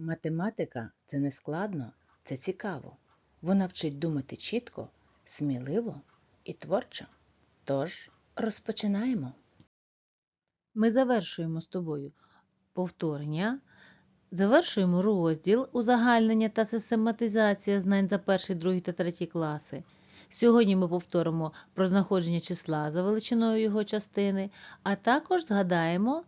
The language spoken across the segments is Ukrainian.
Математика це не складно, це цікаво. Вона вчить думати чітко, сміливо і творчо. Тож розпочинаємо. Ми завершуємо з тобою повторення, завершуємо розділ узагальнення та систематизація знань за перший, другий та третій класи. Сьогодні ми повторимо про знаходження числа за величиною його частини, а також згадаємо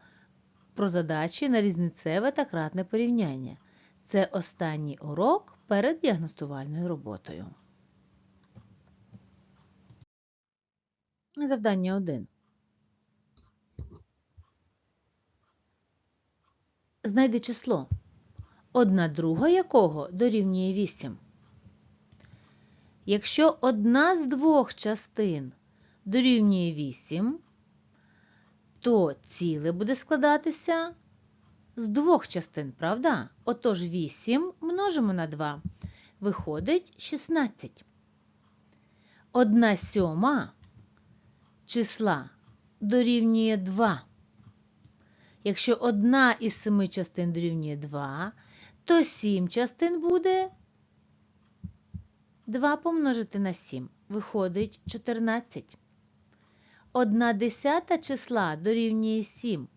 про задачі на різницеве та кратне порівняння. Це останній урок перед діагностувальною роботою. Завдання 1. Знайди число, одна друга якого дорівнює 8. Якщо одна з двох частин дорівнює 8, то ціле буде складатися з двох частин, правда? Отож 8 множимо на 2. Виходить 16. Одна сьома числа дорівнює 2. Якщо одна із семи частин дорівнює 2, то 7 частин буде 2 помножити на 7. Виходить 14. Одна десята числа дорівнює 7.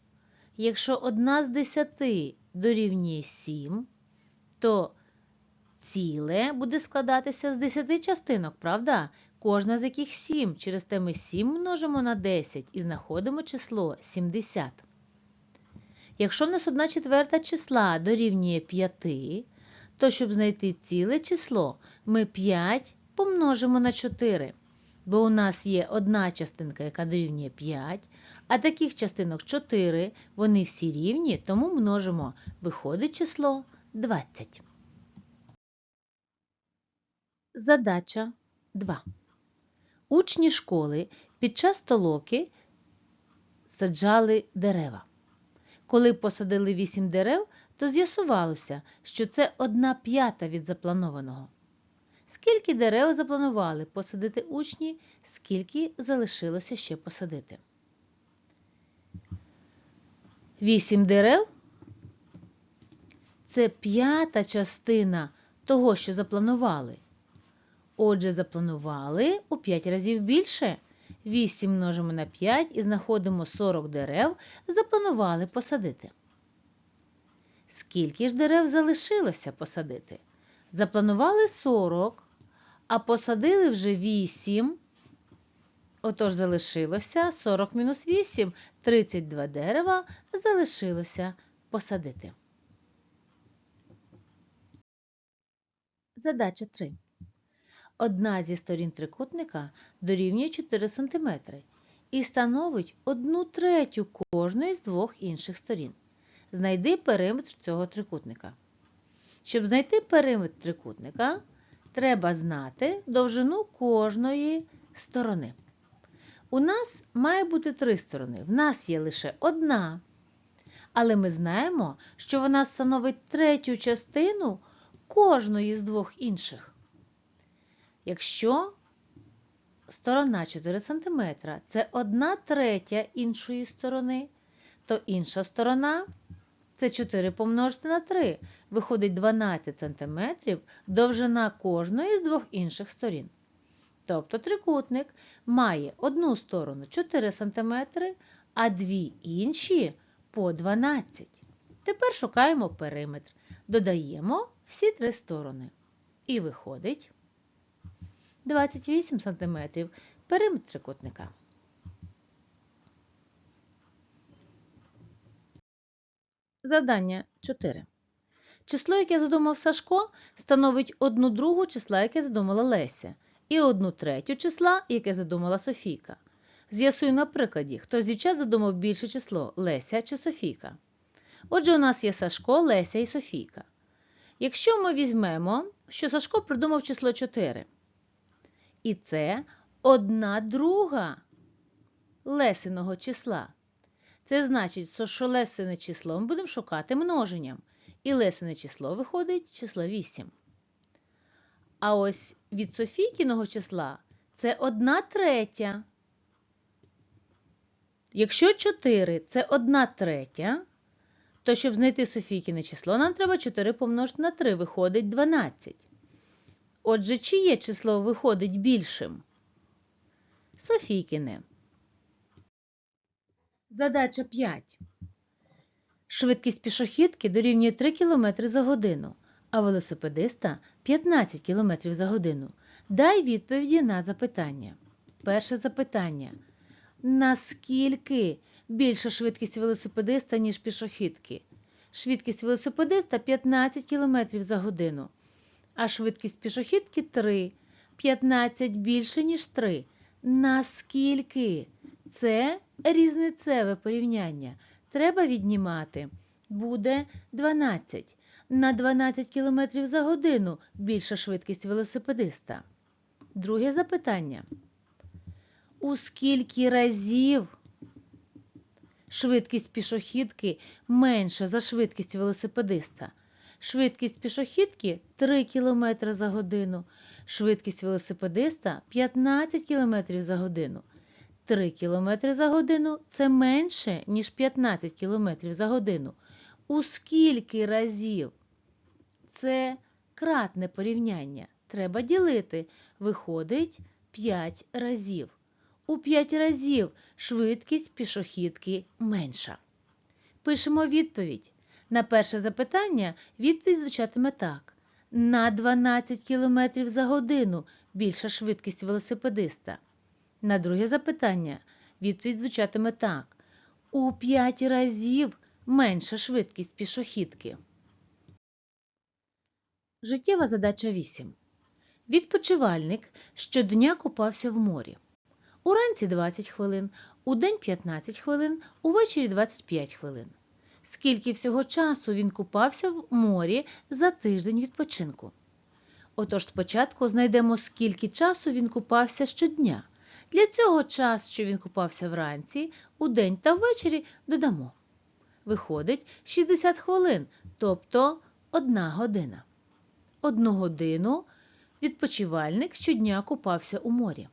Якщо одна з десяти дорівнює 7, то ціле буде складатися з 10 частинок, правда? Кожна з яких 7. Через те ми 7 множимо на 10 і знаходимо число 70. Якщо в нас 1 четверта числа дорівнює 5, то щоб знайти ціле число, ми 5 помножимо на 4. Бо у нас є одна частинка, яка дорівнює 5, а таких частинок 4, вони всі рівні, тому множимо. Виходить число 20. Задача 2. Учні школи під час толоки саджали дерева. Коли посадили 8 дерев, то з'ясувалося, що це одна п'ята від запланованого. Скільки дерев запланували посадити учні, скільки залишилося ще посадити? Вісім дерев це п'ята частина того, що запланували. Отже, запланували у 5 разів більше. 8 множимо на 5 і знаходимо 40 дерев, запланували посадити. Скільки ж дерев залишилося посадити? Запланували 40, а посадили вже 8. Отож залишилося 40 мінус 8, 32 дерева залишилося посадити. Задача 3. Одна зі сторін трикутника дорівнює 4 см і становить 1 третю кожної з двох інших сторін. Знайди периметр цього трикутника. Щоб знайти периметр трикутника, треба знати довжину кожної сторони. У нас має бути три сторони. В нас є лише одна. Але ми знаємо, що вона становить третю частину кожної з двох інших. Якщо сторона 4 см це 1 третя іншої сторони, то інша сторона це 4 помножити на 3, виходить 12 см довжина кожної з двох інших сторін. Тобто трикутник має одну сторону 4 см, а дві інші по 12. Тепер шукаємо периметр. Додаємо всі три сторони. І виходить 28 см периметр трикутника. Завдання 4. Число, яке задумав Сашко, становить одну другу числа, яке задумала Леся, і одну третю числа, яке задумала Софійка. З'ясуй на прикладі, хто з дівчат задумав більше число Леся чи Софійка. Отже, у нас є Сашко, Леся і Софійка. Якщо ми візьмемо, що Сашко придумав число 4, і це одна друга лесиного числа. Це значить, що лесине число ми будемо шукати множенням. І лесине число виходить число 8. А ось від Софійкіного числа це 1 третя. Якщо 4 це 1 третя, То, щоб знайти Софійкине число, нам треба 4 помножити на 3, виходить 12. Отже, чиє число виходить більшим? Софійкине. Задача 5. Швидкість пішохідки дорівнює 3 км за годину, а велосипедиста 15 км за годину. Дай відповіді на запитання. Перше запитання. Наскільки більша швидкість велосипедиста, ніж пішохідки? Швидкість велосипедиста 15 км за годину, а швидкість пішохідки 3. 15 більше, ніж 3. Наскільки? Це різницеве порівняння. Треба віднімати. Буде 12. На 12 км за годину більша швидкість велосипедиста. Друге запитання. У скільки разів швидкість пішохідки менша за швидкість велосипедиста? Швидкість пішохідки 3 км за годину, швидкість велосипедиста 15 км за годину. 3 км за годину це менше, ніж 15 км за годину. У скільки разів? Це кратне порівняння. Треба ділити. Виходить 5 разів. У 5 разів швидкість пішохідки менша. Пишемо відповідь. На перше запитання відповідь звучатиме так. На 12 км за годину більша швидкість велосипедиста. На друге запитання відповідь звучатиме так. У 5 разів менша швидкість пішохідки. Життєва задача 8. Відпочивальник щодня купався в морі. Уранці 20 хвилин, удень 15 хвилин, увечері 25 хвилин. Скільки всього часу він купався в морі за тиждень відпочинку? Отож спочатку знайдемо, скільки часу він купався щодня. Для цього час, що він купався вранці, удень та ввечері, додамо. Виходить 60 хвилин, тобто 1 година. Одну годину відпочивальник щодня купався у морі.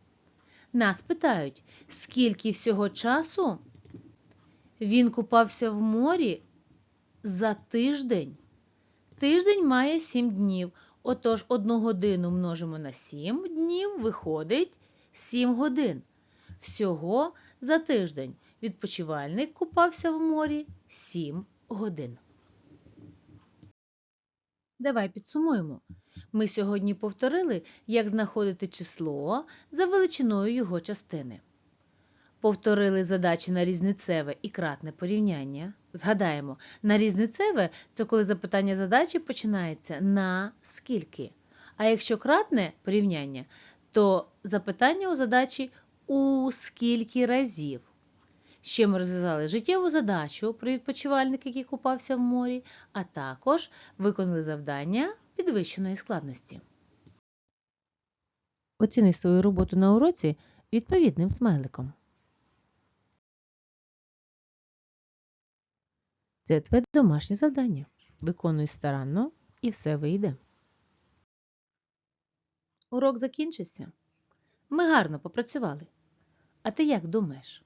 Нас питають, скільки всього часу він купався в морі за тиждень. Тиждень має 7 днів. Отож, одну годину множимо на 7 днів, виходить 7 годин. Всього за тиждень відпочивальник купався в морі 7 годин. Давай підсумуємо. Ми сьогодні повторили, як знаходити число за величиною його частини. Повторили задачі на різницеве і кратне порівняння. Згадаємо, на різницеве це коли запитання задачі починається на скільки. А якщо кратне порівняння, то запитання у задачі у скільки разів. Ще ми розв'язали життєву задачу про відпочивальника, який купався в морі, а також виконали завдання підвищеної складності. Оціни свою роботу на уроці відповідним смайликом. Це твоє домашнє завдання. Виконуй старанно і все вийде. Урок закінчився. Ми гарно попрацювали. А ти як думаєш?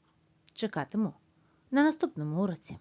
Чекатиму на наступному уроці.